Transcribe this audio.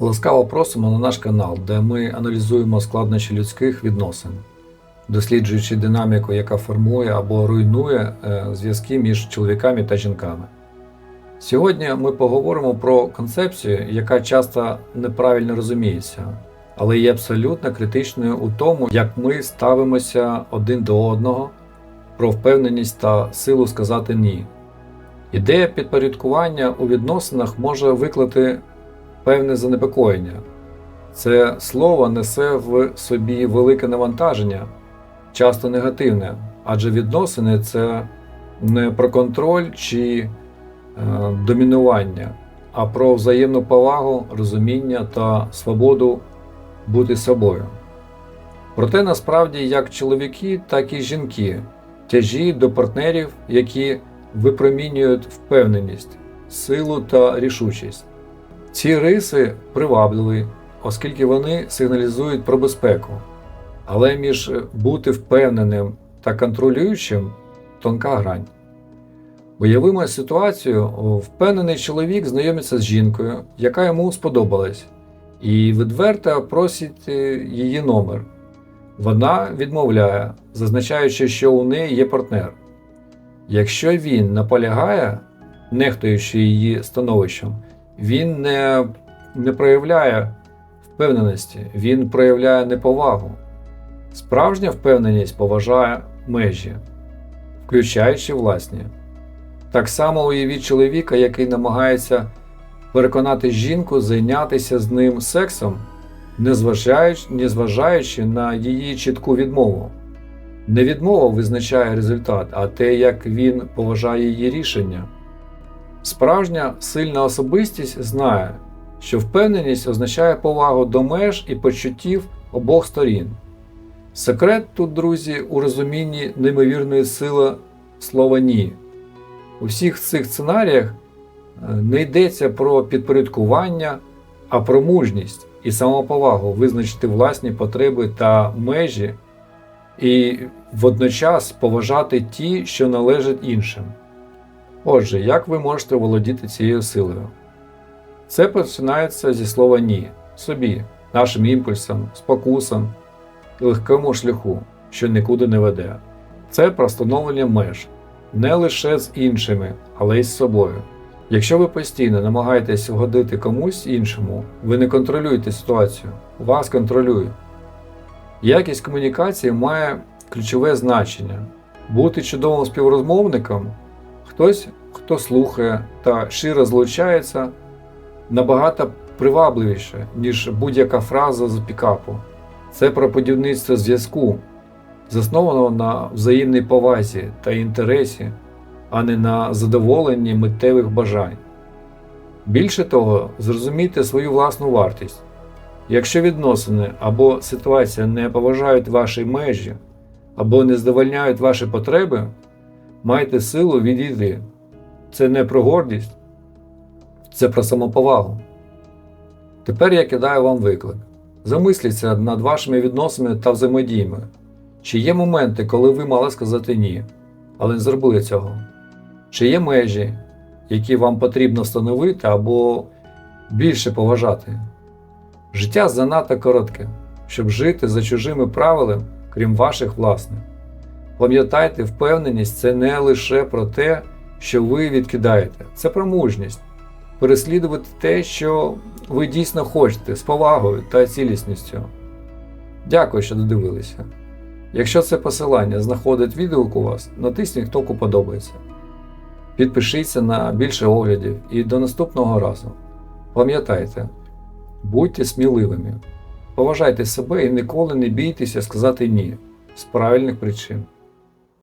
Ласкаво просимо на наш канал, де ми аналізуємо складнощі людських відносин, досліджуючи динаміку, яка формує або руйнує е, зв'язки між чоловіками та жінками. Сьогодні ми поговоримо про концепцію, яка часто неправильно розуміється, але є абсолютно критичною у тому, як ми ставимося один до одного, про впевненість та силу сказати ні. Ідея підпорядкування у відносинах може викликати певне занепокоєння. Це слово несе в собі велике навантаження, часто негативне, адже відносини це не про контроль чи е, домінування, а про взаємну повагу, розуміння та свободу бути собою. Проте насправді як чоловіки, так і жінки тяжіють до партнерів, які випромінюють впевненість, силу та рішучість. Ці риси привабливі, оскільки вони сигналізують про безпеку. Але між бути впевненим та контролюючим тонка грань. Уявимо ситуацію, впевнений чоловік знайомиться з жінкою, яка йому сподобалась, і відверто просить е, її номер. Вона відмовляє, зазначаючи, що у неї є партнер. Якщо він наполягає, нехтуючи її становищем, він не, не проявляє впевненості, він проявляє неповагу. Справжня впевненість поважає межі, включаючи власні. Так само уявіть чоловіка, який намагається переконати жінку зайнятися з ним сексом, незважаючи, незважаючи на її чітку відмову. Не відмова визначає результат, а те, як він поважає її рішення. Справжня сильна особистість знає, що впевненість означає повагу до меж і почуттів обох сторін. Секрет тут, друзі, у розумінні неймовірної сили слова ні. У всіх цих сценаріях е, не йдеться про підпорядкування, а про мужність і самоповагу визначити власні потреби та межі, і водночас поважати ті, що належать іншим. Отже, як ви можете володіти цією силою? Це починається зі слова ні собі, нашим імпульсам, спокусам легкому шляху, що нікуди не веде. Це про встановлення меж не лише з іншими, але й з собою. Якщо ви постійно намагаєтесь угодити комусь іншому, ви не контролюєте ситуацію, вас контролюють. Якість комунікації має ключове значення. Бути чудовим співрозмовником Хтось, хто слухає та щиро злучається, набагато привабливіше, ніж будь-яка фраза з пікапу. Це про будівництво зв'язку, заснованого на взаємній повазі та інтересі, а не на задоволенні миттєвих бажань. Більше того, зрозумійте свою власну вартість. Якщо відносини або ситуація не поважають ваші межі, або не задовольняють ваші потреби, Майте силу відійти. Це не про гордість, це про самоповагу. Тепер я кидаю вам виклик. Замисліться над вашими відносинами та взаємодіями. Чи є моменти, коли ви мали сказати ні, але не зробили цього? Чи є межі, які вам потрібно встановити або більше поважати? Життя занадто коротке, щоб жити за чужими правилами, крім ваших власних. Пам'ятайте, впевненість це не лише про те, що ви відкидаєте, це про мужність, переслідувати те, що ви дійсно хочете, з повагою та цілісністю. Дякую, що додивилися. Якщо це посилання знаходить відгук у вас, натисніть кнопку подобається. Підпишіться на більше оглядів і до наступного разу. Пам'ятайте, будьте сміливими, поважайте себе і ніколи не бійтеся сказати ні з правильних причин.